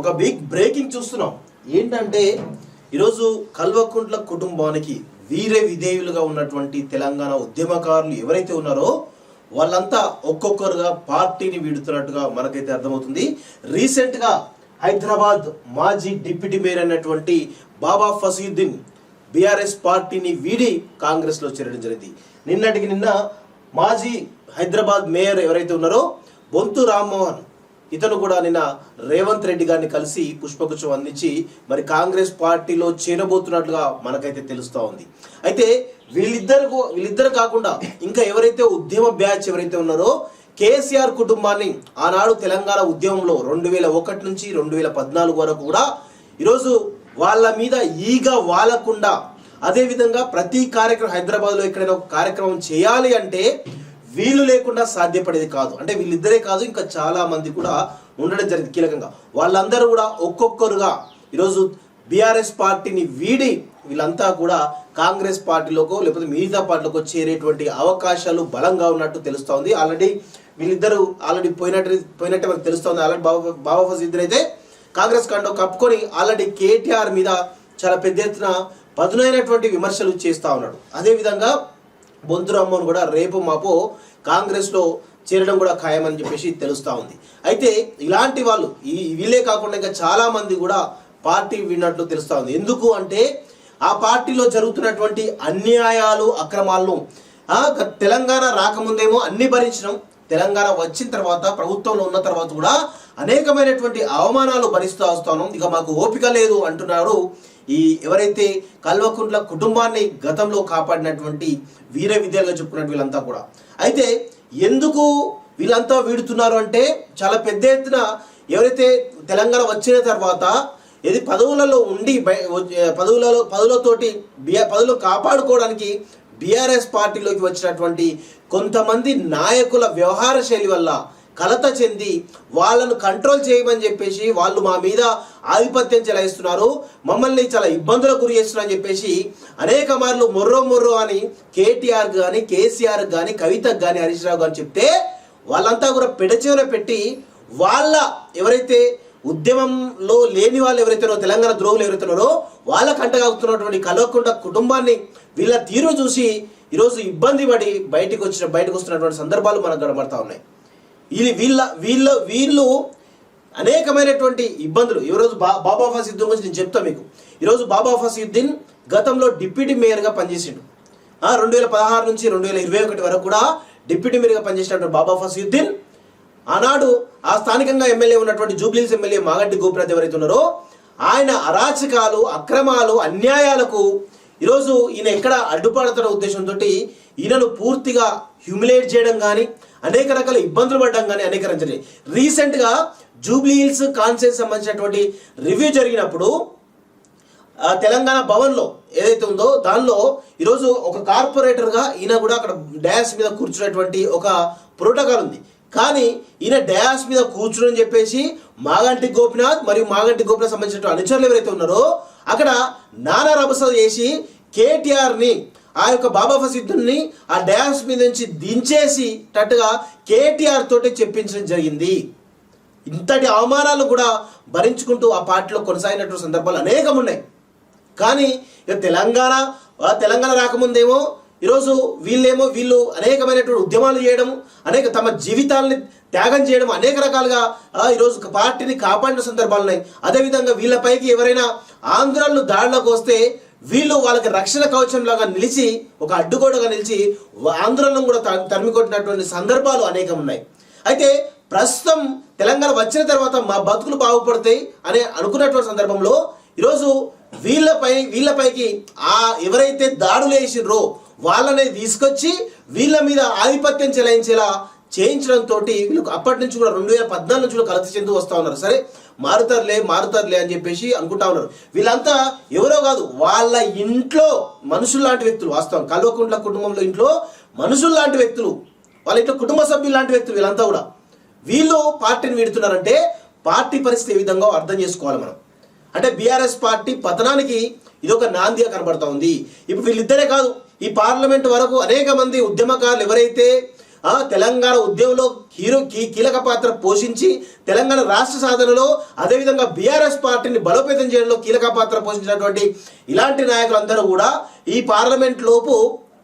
ఒక big breaking చూస్తున్నాం. ఏంటంటే ఈరోజు కల్వకుంట్ల కుటుంబానికి వీరే విధేయులుగా ఉన్నటువంటి తెలంగాణ ఉద్యమకారులు ఎవరైతే ఉన్నారో వాళ్ళంతా ఒక్కొక్కరుగా పార్టీని వీడుతున్నట్టుగా మనకైతే అర్థమవుతుంది. రీసెంట్గా హైదరాబాద్ మాజీ డిప్యూటీ మేయర్ అయినటువంటి బాబా ఫసీద్దీన్ బీఆర్ఎస్ పార్టీని వీడి కాంగ్రెస్లో చేరడం జరిగింది. నిన్నటికి నిన్న మాజీ హైదరాబాద్ మేయర్ ఎవరైతే ఉన్నారో బొంతు రామ్మోహన్ ఇతను కూడా నిన్న రేవంత్ రెడ్డి గారిని కలిసి పుష్పగుచ్చం అందించి మరి కాంగ్రెస్ పార్టీలో చేరబోతున్నట్లుగా మనకైతే తెలుస్తూ ఉంది. అయితే వీళ్ళిద్దరు వీళ్ళిద్దరు కాకుండా ఇంకా ఎవరైతే ఉద్యమ బ్యాచ్ ఎవరైతే ఉన్నారో కేసీఆర్ కుటుంబాన్ని ఆనాడు తెలంగాణ ఉద్యమంలో రెండు వేల ఒకటి నుంచి రెండు వేల పద్నాలుగు వరకు కూడా ఈరోజు వాళ్ళ మీద ఈగ వాలకుండా అదేవిధంగా ప్రతి కార్యక్రమం హైదరాబాద్లో ఎక్కడైనా ఒక కార్యక్రమం చేయాలి అంటే వీలు లేకుండా సాధ్యపడేది కాదు. అంటే వీళ్ళిద్దరే కాదు ఇంకా చాలా మంది కూడా ఉండడం జరిగింది కీలకంగా. వాళ్ళందరూ కూడా ఒక్కొక్కరుగా ఈరోజు బీఆర్ఎస్ పార్టీని వీడి వీళ్ళంతా కూడా కాంగ్రెస్ పార్టీలోకో లేకపోతే మిగతా పార్టీలోకో చేరేటువంటి అవకాశాలు బలంగా ఉన్నట్టు తెలుస్తూ ఉంది. ఆల్రెడీ వీళ్ళిద్దరూ ఆల్రెడీ పోయినట్టు పోయినట్టే మనకు తెలుస్తుంది ఆల్రెడీ బాబా బాబా ఫసీద్దీన్ ఇద్దరైతే కాంగ్రెస్ కండో కప్పుకొని ఆల్రెడీ కేటీఆర్ మీద చాలా పెద్ద ఎత్తున పదునైనటువంటి విమర్శలు చేస్తూ ఉన్నాడు. అదేవిధంగా బొంతురమ్మను కూడా రేపు మాపో కాంగ్రెస్లో చేరడం కూడా ఖాయమని చెప్పేసి తెలుస్తూ ఉంది. అయితే ఇలాంటి వాళ్ళు ఈ వీళ్ళే కాకుండా ఇంకా చాలామంది కూడా పార్టీ విన్నట్లు తెలుస్తూ ఉంది. ఎందుకు అంటే ఆ పార్టీలో జరుగుతున్నటువంటి అన్యాయాలు అక్రమాలను తెలంగాణ రాకముందేమో అన్ని భరించడం తెలంగాణ వచ్చిన తర్వాత ప్రభుత్వంలో ఉన్న తర్వాత కూడా అనేకమైనటువంటి అవమానాలు భరిస్తూ వస్తాను ఇక మాకు ఓపిక లేదు అంటున్నారు ఈ ఎవరైతే కల్వకుంట్ల కుటుంబాన్ని గతంలో కాపాడినటువంటి వీర విద్యలుగా చెప్పుకున్నట్టు వీళ్ళంతా కూడా. అయితే ఎందుకు వీళ్ళంతా వీడుతున్నారు అంటే చాలా పెద్ద ఎత్తున ఎవరైతే తెలంగాణ వచ్చిన తర్వాత ఇది పదవులలో ఉండి పదవులలో పదవులతోటి బిఆర్ పదవులు కాపాడుకోవడానికి బీఆర్ఎస్ పార్టీలోకి వచ్చినటువంటి కొంతమంది నాయకుల వ్యవహార శైలి వల్ల కలత చెంది వాళ్ళను కంట్రోల్ చేయమని చెప్పేసి వాళ్ళు మా మీద ఆధిపత్యం చెలాయిస్తున్నారు. మమ్మల్ని చాలా ఇబ్బందులకు గురి చేస్తున్నారని చెప్పేసి అనేక మార్లు మొర్రో మొర్రో అని కేటీఆర్ కానీ కేసీఆర్ కానీ కవితకు కానీ హరీష్ రావు కానీ చెప్తే వాళ్ళంతా కూడా పెడచెవిన పెట్టి వాళ్ళ ఎవరైతే ఉద్యమంలో లేని వాళ్ళు ఎవరైతేనో తెలంగాణ ద్రోహులు ఎవరైతున్నారో వాళ్ళ కంటగాగుతున్నటువంటి కలవకుండా కుటుంబాన్ని వీళ్ళ తీరు చూసి ఈరోజు ఇబ్బంది పడి బయటకు వచ్చిన బయటకు వస్తున్నటువంటి సందర్భాలు మనకు కనబడతా ఉన్నాయి. ఇది వీళ్ళ వీళ్ళ వీళ్ళు అనేకమైనటువంటి ఇబ్బందులు. ఈరోజు బా బాబా ఫసీద్దీన్ గురించి నేను చెప్తా మీకు. ఈరోజు బాబా ఫసీద్దీన్ గతంలో డిప్యూటీ మేయర్గా పనిచేసిండు. రెండు వేల పదహారు నుంచి రెండు వేల ఇరవై ఒకటి వరకు కూడా డిప్యూటీ మేయర్గా పనిచేసినటువంటి బాబా ఫసీద్దీన్ ఆనాడు ఆ స్థానికంగా ఎమ్మెల్యే ఉన్నటువంటి జూబ్లీస్ ఎమ్మెల్యే మాగడ్డి గోపినాథ్ ఎవరైతే ఉన్నారో ఆయన అరాచకాలు అక్రమాలు అన్యాయాలకు ఈరోజు ఈయన ఎక్కడ అడ్డుపడుతున్న ఉద్దేశంతో ఈయనను పూర్తిగా హ్యూమిలేట్ చేయడం కానీ అనేక రకాల ఇబ్బందులు పడడం కానీ అనేక రకాల. రీసెంట్గా జూబ్లీ హిల్స్ కాన్సెన్స్ సంబంధించినటువంటి రివ్యూ జరిగినప్పుడు తెలంగాణ భవన్లో ఏదైతే ఉందో దానిలో ఈరోజు ఒక కార్పొరేటర్గా ఈయన కూడా అక్కడ డయాస్ మీద కూర్చున్నటువంటి ఒక ప్రోటోకాల్ ఉంది. కానీ ఈయన డయాస్ మీద కూర్చుని చెప్పేసి మాగంటి గోపినాథ్ మరియు మాగంటి గోపినాథ్ సంబంధించిన అనుచరులు ఎవరైతే ఉన్నారో అక్కడ నానా రభస చేసి కేటీఆర్ని ఆ యొక్క బాబా ఫసిద్ధుని ఆ డ్యాన్స్ మీద నుంచి దించేసిటట్టుగా కేటీఆర్ తోటి చెప్పించడం జరిగింది. ఇంతటి అవమానాలు కూడా భరించుకుంటూ ఆ పార్టీలో కొనసాగినటువంటి సందర్భాలు అనేకం ఉన్నాయి. కానీ ఇక తెలంగాణ తెలంగాణ రాకముందేమో ఈరోజు వీళ్ళేమో వీళ్ళు అనేకమైనటువంటి ఉద్యమాలు చేయడం అనేక తమ జీవితాలని త్యాగం చేయడం అనేక రకాలుగా ఈరోజు పార్టీని కాపాడిన సందర్భాలు ఉన్నాయి. అదేవిధంగా వీళ్ళపైకి ఎవరైనా ఆంధ్రాలు దాడిలోకి వస్తే వీళ్ళు వాళ్ళకి రక్షణ కవచం లాగా నిలిచి ఒక అడ్డుగోడగా నిలిచి ఆంధ్రలను కూడా త- తరిమి కొట్టినటువంటి సందర్భాలు అనేకం ఉన్నాయి. అయితే ప్రస్తుతం తెలంగాణ వచ్చిన తర్వాత మా బతుకులు బాగుపడతాయి అని అనుకున్నటువంటి సందర్భంలో ఈరోజు వీళ్ళపై వీళ్ళపైకి ఆ ఎవరైతే దాడులు వేసిండ్రో వాళ్ళని తీసుకొచ్చి వీళ్ళ మీద ఆధిపత్యం చెలాయించేలా చేయించడంతో వీళ్ళకు అప్పటి నుంచి కూడా రెండు వేల పద్నాలుగు నుంచి కూడా కలత చెందు వస్తూ ఉన్నారు. సరే మారుతారులే మారుతారులే అని చెప్పేసి అనుకుంటా ఉన్నారు. వీళ్ళంతా ఎవరో కాదు వాళ్ళ ఇంట్లో మనుషులు లాంటి వ్యక్తులు వాస్తవం. కల్వకుంట్ల కుటుంబంలో ఇంట్లో మనుషులు లాంటి వ్యక్తులు వాళ్ళ ఇంట్లో కుటుంబ సభ్యులు లాంటి వ్యక్తులు వీళ్ళంతా కూడా. వీళ్ళు పార్టీని వీడుతున్నారంటే పార్టీ పరిస్థితి ఏ విధంగా అర్థం చేసుకోవాలి మనం. అంటే బీఆర్ఎస్ పార్టీ పతనానికి ఇది ఒక నాందిగా కనబడతా ఉంది. ఇప్పుడు వీళ్ళిద్దరే కాదు ఈ పార్లమెంట్ వరకు అనేక మంది ఉద్యమకారులు ఎవరైతే తెలంగాణ ఉద్యమంలో హీరో కీ- కీలక పాత్ర పోషించి తెలంగాణ రాష్ట్ర సాధనలో అదేవిధంగా బీఆర్ఎస్ పార్టీని బలోపేతం చేయడంలో కీలక పాత్ర పోషించినటువంటి ఇలాంటి నాయకులందరూ కూడా ఈ పార్లమెంట్ లోపు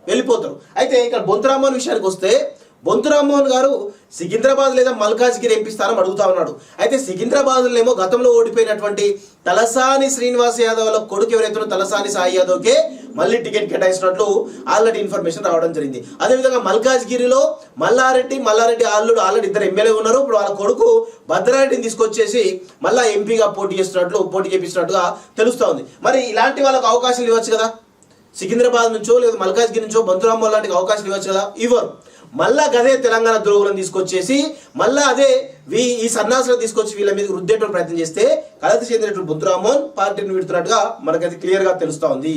వెళ్ళిపోతారు. అయితే ఇక్కడ బొంతరామన్ విషయానికి వస్తే బొంతురామోహన్ గారు సికింద్రాబాద్ లేదా మల్కాజ్గిరి ఎంపీ స్థానం అడుగుతా ఉన్నాడు. అయితే సికింద్రాబాద్లోనేమో ఏమో గతంలో ఓడిపోయినటువంటి తలసాని శ్రీనివాస్ యాదవ్ కొడుకు ఎవరైతే తలసాని సాయి యాదవ్కే మళ్ళీ టికెట్ కేటాయించినట్లు ఆల్రెడీ ఇన్ఫర్మేషన్ రావడం జరిగింది. అదేవిధంగా మల్కాజ్గిరిలో మల్లారెడ్డి మల్లారెడ్డి అల్లుడు ఆల్రెడీ ఇద్దరు ఎమ్మెల్యే ఉన్నారు. ఇప్పుడు వాళ్ళ కొడుకు భద్రారెడ్డిని తీసుకొచ్చేసి మళ్ళా ఎంపీగా పోటీ చేస్తున్నట్లు పోటీ చేపిస్తున్నట్టుగా తెలుస్తూ ఉంది. మరి ఇలాంటి వాళ్ళకు అవకాశాలు ఇవ్వచ్చు కదా? సికింద్రాబాద్ నుంచో లేదా మల్కాజ్గిరి నుంచో బంతురామ్మ లాంటి అవకాశాలు ఇవ్వచ్చు కదా? ఇవ్వరు. మళ్ళా గదే తెలంగాణ ద్రోహులను తీసుకొచ్చేసి మళ్ళా అదే వీ ఈ సన్నాసులను తీసుకొచ్చి వీళ్ళ మీద రుద్దేటువంటి ప్రయత్నం చేస్తే కలత చెందినటువంటి బుద్ధురామోహన్ పార్టీని విడుతున్నట్టుగా మనకైతే క్లియర్గా తెలుస్తా ఉంది.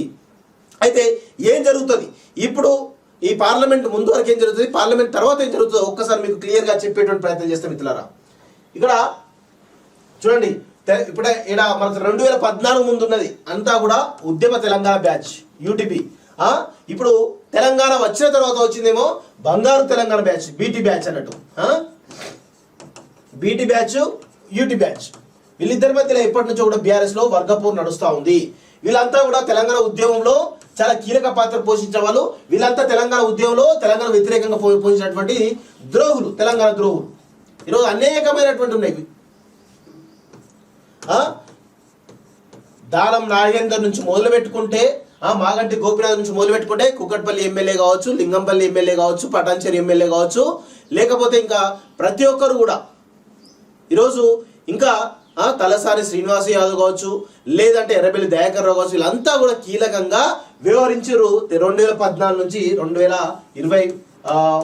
అయితే ఏం జరుగుతుంది? ఇప్పుడు ఈ పార్లమెంట్ ముందు వరకు ఏం జరుగుతుంది? పార్లమెంట్ తర్వాత ఏం జరుగుతుందో ఒక్కసారి మీకు క్లియర్గా చెప్పేటువంటి ప్రయత్నం చేస్తే మిత్రులారా. ఇక్కడ చూడండి ఇప్పుడే ఇక్కడ మనకు రెండు వేల పద్నాలుగు ముందు ఉన్నది అంతా కూడా ఉద్యమ తెలంగాణ బ్యాచ్ యూటీపీ. ఇప్పుడు తెలంగాణ వచ్చిన తర్వాత వచ్చిందేమో Bangaru Telangana batch BT batch అన్నట్టు. BT batch UT batch. వీళ్ళిద్దరి మధ్యలో ఎప్పటి నుంచో కూడా బీఆర్ఎస్లో వర్గపూర్ నడుస్తూ ఉంది. వీళ్ళంతా కూడా తెలంగాణ ఉద్యమంలో చాలా కీలక పాత్ర పోషించిన వాళ్ళు. వీళ్ళంతా తెలంగాణ ఉద్యమంలో తెలంగాణ వ్యతిరేకంగా పో- పోషించినటువంటి ద్రోహులు తెలంగాణ ద్రోహులు. ఈరోజు అనేకమైనటువంటి ఉన్నాయి. దానం నాగేందర్ నుంచి మొదలు పెట్టుకుంటే మాగంటి గోపినాథ్ నుంచి మొదలు పెట్టుకుంటే కుక్కట్పల్లి ఎమ్మెల్యే కావచ్చు లింగంపల్లి ఎమ్మెల్యే కావచ్చు పటాన్చేరి ఎమ్మెల్యే కావచ్చు. లేకపోతే ఇంకా ప్రతి ఒక్కరు కూడా ఈరోజు ఇంకా తలసారి తలసాని శ్రీనివాస యాదవ్ కావచ్చు లేదంటే ఎర్రబెల్లి దయాకర్ రావు కావచ్చు వీళ్ళంతా కూడా కీలకంగా వ్యవహరించారు. రెండు వేల పద్నాలుగు నుంచి రెండు వేల ఇరవై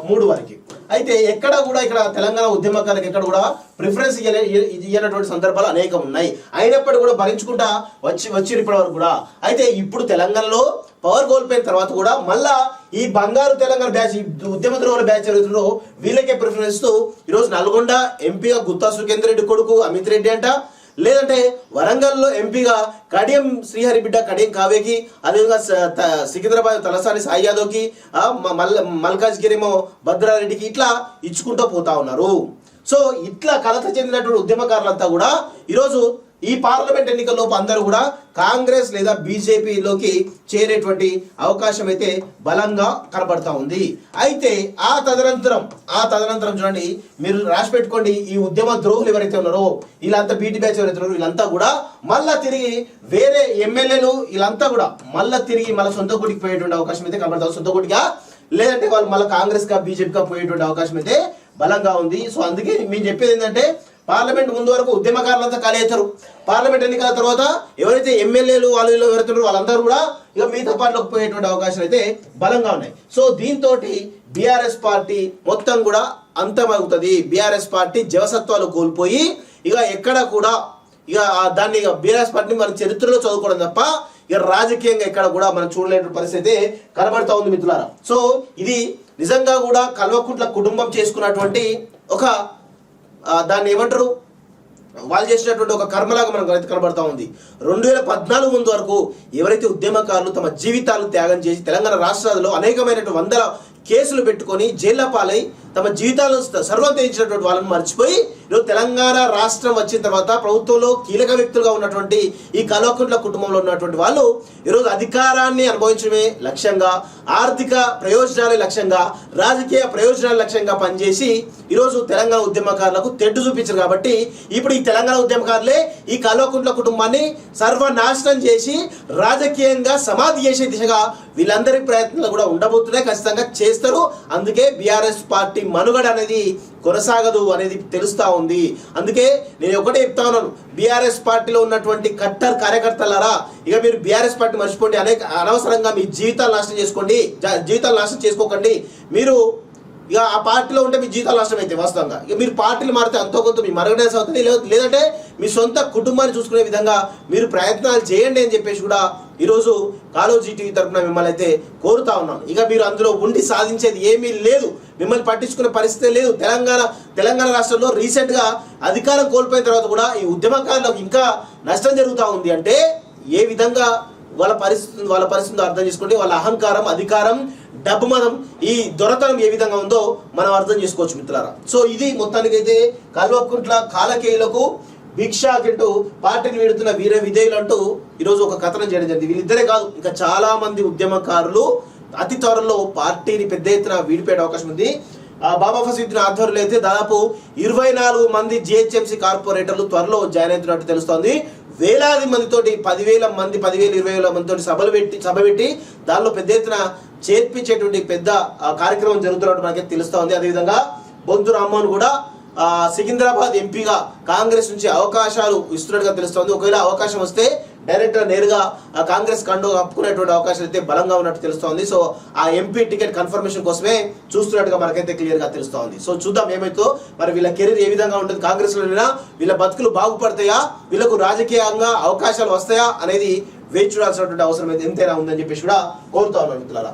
మూడు వరకు. అయితే ఎక్కడ కూడా ఇక్కడ తెలంగాణ ఉద్యమకాలకు ఎక్కడ కూడా ప్రిఫరెన్స్ ఇయ్యనటువంటి సందర్భాలు అనేకం ఉన్నాయి. అయినప్పటికీ కూడా భరించుకుంటా వచ్చి వచ్చిన ఇప్పటి వరకు కూడా. అయితే ఇప్పుడు తెలంగాణలో పవర్ కోల్పోయిన తర్వాత కూడా మళ్ళా ఈ బంగారు తెలంగాణ బ్యాచ్ ఉద్యమ ద్రోహుల బ్యాచ్ ఎవరైతుందో వీళ్ళకే ప్రిఫరెన్స్ ఇస్తూ ఈరోజు నల్గొండ ఎంపీగా గుత్తా సుఖేందర్ రెడ్డి కొడుకు అమిత్ రెడ్డి అంట. లేదంటే వరంగల్లో ఎంపీగా కడియం శ్రీహరి బిడ్డ కడియం కావేకి అదేవిధంగా సికింద్రాబాద్ తలసాని సాయి యాదవ్కి మల్ మల్కాజ్గిరి ఏమో భద్రారెడ్డికి ఇట్లా ఇచ్చుకుంటూ పోతా ఉన్నారు. సో ఇట్లా కలత చెందినటువంటి ఉద్యమకారులంతా కూడా ఈరోజు ఈ పార్లమెంట్ ఎన్నికల్లోపు అందరూ కూడా కాంగ్రెస్ లేదా బీజేపీలోకి చేరేటువంటి అవకాశం అయితే బలంగా కనబడతా ఉంది. అయితే ఆ తదనంతరం ఆ తదనంతరం చూడండి మీరు రాసి పెట్టుకోండి ఈ ఉద్యమ ద్రోహులు ఎవరైతే ఉన్నారో వీళ్ళంతా బీటీ బ్యాచ్ ఎవరైతే ఉన్నారో వీళ్ళంతా కూడా మళ్ళా తిరిగి వేరే ఎమ్మెల్యేలు వీళ్ళంతా కూడా మళ్ళా తిరిగి మళ్ళీ సొంత గుడికి పోయేటువంటి అవకాశం అయితే కనబడతా సొంత గుడిగా లేదంటే వాళ్ళు మళ్ళీ కాంగ్రెస్గా బీజేపీగా పోయేటువంటి అవకాశం అయితే బలంగా ఉంది. సో అందుకే మేము చెప్పేది ఏంటంటే పార్లమెంట్ ముందు వరకు ఉద్యమకారులంతా కాలేస్తారు పార్లమెంట్ ఎన్నికల తర్వాత ఎవరైతే ఎమ్మెల్యేలు వాళ్ళు వీళ్ళు ఎవరైతే వాళ్ళందరూ కూడా ఇక మిగతా పార్టీలోకి పోయేటువంటి అవకాశాలు అయితే బలంగా ఉన్నాయి. సో దీంతో బీఆర్ఎస్ పార్టీ మొత్తం కూడా అంతమవుతుంది. బీఆర్ఎస్ పార్టీ జవసత్వాలు కోల్పోయి ఇక ఎక్కడ కూడా ఇక దాన్ని ఇక బీఆర్ఎస్ పార్టీని మన చరిత్రలో చదువుకోవడం తప్ప ఇక రాజకీయంగా ఎక్కడ కూడా మనం చూడలేని పరిస్థితి అయితే కనబడతా ఉంది మిత్రులారా. సో ఇది నిజంగా కూడా కల్వకుంట్ల కుటుంబం చేసుకున్నటువంటి ఒక దాన్ని ఏమంటారు? వాళ్ళు చేసినటువంటి ఒక కర్మలాగా మనకు అయితే కనబడతా ఉంది. రెండు వేల పద్నాలుగు ముందు వరకు ఎవరైతే ఉద్యమకారులు తమ జీవితాలు త్యాగం చేసి తెలంగాణ రాష్ట్రాలలో అనేకమైనటువంటి వందల కేసులు పెట్టుకొని జైళ్ళ పాలై తమ జీవితాలు స- వాళ్ళని మర్చిపోయి ఈరోజు తెలంగాణ రాష్ట్రం వచ్చిన తర్వాత ప్రభుత్వంలో కీలక వ్యక్తులుగా ఉన్నటువంటి ఈ కలవకుంట్ల కుటుంబంలో ఉన్నటువంటి వాళ్ళు ఈరోజు అధికారాన్ని అనుభవించడమే లక్ష్యంగా ఆర్థిక ప్రయోజనాలే లక్ష్యంగా రాజకీయ ప్రయోజనాల లక్ష్యంగా పనిచేసి ఈరోజు తెలంగాణ ఉద్యమకారులకు తెడ్డు చూపించారు కాబట్టి ఇప్పుడు ఈ తెలంగాణ ఉద్యమకారులే ఈ కల్వకుంట్ల కుటుంబాన్ని సర్వనాశనం చేసి రాజకీయంగా సమాధి చేసే దిశగా వీళ్ళందరి ప్రయత్నాలు కూడా ఉండబోతున్నాయి ఖచ్చితంగా చేస్తారు. అందుకే బీఆర్ఎస్ పార్టీ మనుగడ అనేది కొనసాగదు అనేది తెలుస్తూ ఉంది. అందుకే నేను ఒకటే చెప్తా ఉన్నాను. బీఆర్ఎస్ పార్టీలో ఉన్నటువంటి కట్టర్ కార్యకర్తలారా ఇక మీరు బీఆర్ఎస్ పార్టీ మర్చిపోండి. అనేక అనవసరంగా మీ జీవితాలు నాశనం చేసుకోండి. జీవితాలు నాశనం చేసుకోకండి. మీరు ఇక ఆ పార్టీలో ఉంటే మీ జీతాలు నష్టం అయితే వాస్తవంగా. ఇక మీరు పార్టీలు మారితే అంతో కొంత మీ మరగడేసి అవుతుంది లేదంటే మీ సొంత కుటుంబాన్ని చూసుకునే విధంగా మీరు ప్రయత్నాలు చేయండి అని చెప్పేసి కూడా ఈరోజు కాలోజీ టీవీ తరఫున మిమ్మల్ని అయితే కోరుతా ఉన్నాను. ఇక మీరు అందులో ఉండి సాధించేది ఏమీ లేదు. మిమ్మల్ని పట్టించుకునే పరిస్థితి లేదు. తెలంగాణ తెలంగాణ రాష్ట్రంలో రీసెంట్గా అధికారం కోల్పోయిన తర్వాత కూడా ఈ ఉద్యమకారులకు ఇంకా నష్టం జరుగుతూ ఉంది అంటే ఏ విధంగా వాళ్ళ పరిస్థితి వాళ్ళ పరిస్థితిని అర్థం చేసుకోండి. వాళ్ళ అహంకారం అధికారం డబ్బు మనం ఈ దొరతనం ఏ విధంగా ఉందో మనం అర్థం చేసుకోవచ్చు మిత్రులారా. సో ఇది మొత్తానికైతే కల్వకుంట్ల కాలకేయులకు భిక్షాకింటూ పార్టీని వీడుతున్న వీర విధేయులు అంటూ ఈరోజు ఒక కథనం చేయడం జరిగింది. వీళ్ళిద్దరే కాదు ఇంకా చాలా మంది ఉద్యమకారులు అతి త్వరలో పార్టీని పెద్ద ఎత్తున వీడిపోయే అవకాశం ఉంది. ఆ బాబా ఫసీద్దీన్ ఆధ్వర్యంలో అయితే దాదాపు ఇరవై నాలుగు మంది జిహెచ్ఎంసీ కార్పొరేటర్లు త్వరలో జాయిన్ అవుతున్నట్టు తెలుస్తోంది. వేలాది మందితోటి పదివేల మంది పదివేల ఇరవై వేల మందితోటి సభలు పెట్టి సభ పెట్టి దానిలో పెద్ద ఎత్తున చేర్పించేటువంటి పెద్ద కార్యక్రమం జరుగుతున్నట్టు మనకి తెలుస్తూ ఉంది అదేవిధంగా బొంతు రామ్మోహన్ కూడా సికింద్రాబాద్ ఎంపీగా కాంగ్రెస్ నుంచి అవకాశాలు ఇస్తున్నట్టుగా తెలుస్తోంది. ఒకవేళ అవకాశం వస్తే డైరెక్ట్ నేరుగా కాంగ్రెస్ కండు కప్పుకునేటువంటి అవకాశాలు అయితే బలంగా ఉన్నట్టు తెలుస్తోంది. సో ఆ ఎంపీ టికెట్ కన్ఫర్మేషన్ కోసమే చూస్తున్నట్టుగా మనకైతే క్లియర్గా తెలుస్తోంది. సో చూద్దాం ఏమైతే. మరి వీళ్ళ కెరీర్ ఏ విధంగా ఉంటుంది? కాంగ్రెస్లో వీళ్ళ బతుకులు బాగుపడతాయా? వీళ్ళకు రాజకీయంగా అవకాశాలు వస్తాయా? అనేది వేచి చూడాల్సినటువంటి అవసరం అయితే ఎంతైనా ఉందని చెప్పేసి కూడా కోరుతా ఉన్నాను మిత్రులారా.